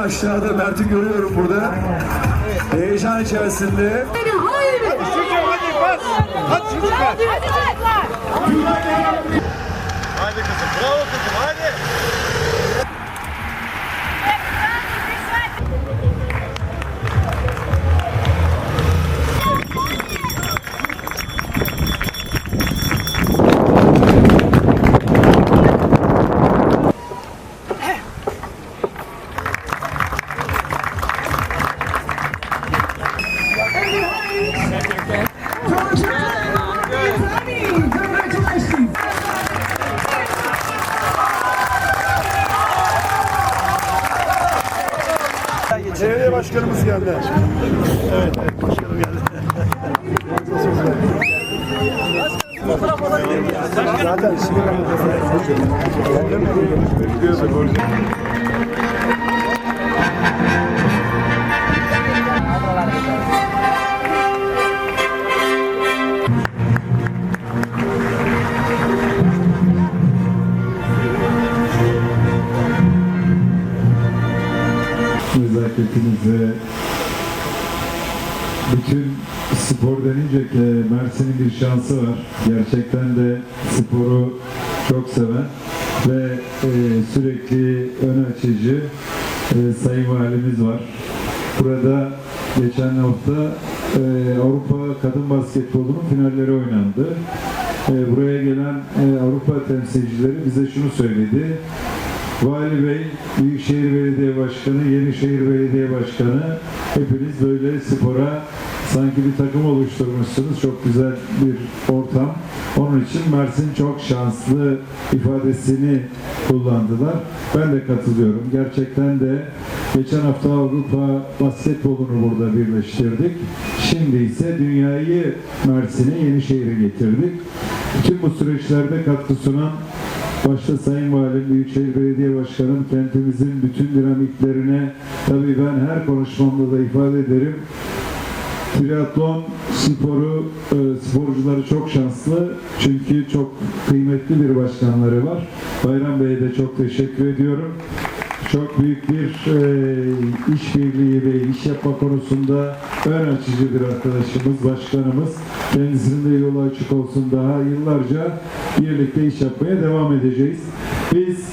aşağıda Mert'i görüyorum burada. Heyecan içerisinde. Hadi kızım, bravo kızım, başkanımız geldi. Evet, evet başkanım geldi. Zaten şimdi nezaketinize bütün spor denince ki Mersin'in bir şansı var. Gerçekten de sporu çok seven ve e, sürekli ön açıcı e, sayın valimiz var. Burada geçen hafta e, Avrupa Kadın Basketbolu'nun finalleri oynandı. E, buraya gelen e, Avrupa temsilcileri bize şunu söyledi. Vali Bey, Büyükşehir Belediye Başkanı, Yenişehir Belediye Başkanı hepiniz böyle spora sanki bir takım oluşturmuşsunuz. Çok güzel bir ortam. Onun için Mersin çok şanslı ifadesini kullandılar. Ben de katılıyorum. Gerçekten de geçen hafta Avrupa basketbolunu burada birleştirdik. Şimdi ise dünyayı Mersin'e Yenişehir'e getirdik. Bütün bu süreçlerde katkı sunan Başta Sayın Valim, Büyükşehir Belediye Başkanım kentimizin bütün dinamiklerine tabii ben her konuşmamda da ifade ederim. Triatlon sporu, e, sporcuları çok şanslı çünkü çok kıymetli bir başkanları var. Bayram Bey'e de çok teşekkür ediyorum. Çok büyük bir e, işbirliği ve iş yapma konusunda ön açıcı bir arkadaşımız, başkanımız. Kendisinin de yolu açık olsun daha yıllarca birlikte iş yapmaya devam edeceğiz. Biz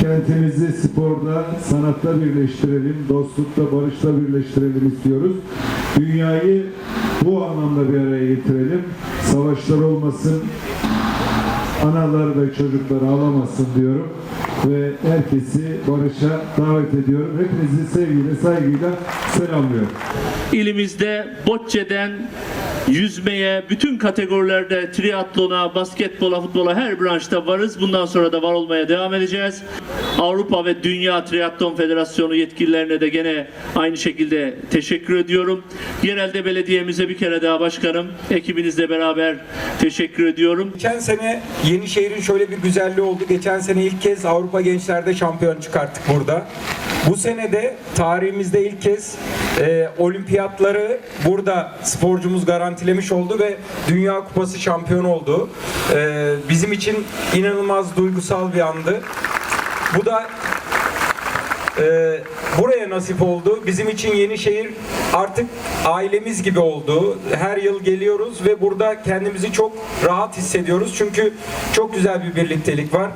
Kentimizi sporda, sanatta birleştirelim, dostlukta, barışta birleştirelim istiyoruz. Dünyayı bu anlamda bir araya getirelim. Savaşlar olmasın, analar ve çocuklar ağlamasın diyorum. Ve herkesi barışa davet ediyorum. Hepinizi sevgiyle, saygıyla selamlıyorum. İlimizde bocce'den yüzmeye, bütün kategorilerde triatlona, basketbola, futbola her branşta varız. Bundan sonra da var olmaya devam edeceğiz. Avrupa ve Dünya Triatlon Federasyonu yetkililerine de gene aynı şekilde teşekkür ediyorum. Yerelde belediyemize bir kere daha başkanım, ekibinizle beraber teşekkür ediyorum. Geçen sene Yenişehir'in şöyle bir güzelliği oldu. Geçen sene ilk kez Avrupa Gençler'de şampiyon çıkarttık burada. Bu sene de tarihimizde ilk kez e, olimpiyatları burada sporcumuz garantilemiş oldu ve Dünya Kupası şampiyonu oldu. E, bizim için inanılmaz duygusal bir andı. Bu da ee, buraya nasip oldu. Bizim için Yenişehir artık ailemiz gibi oldu. Her yıl geliyoruz ve burada kendimizi çok rahat hissediyoruz. Çünkü çok güzel bir birliktelik var.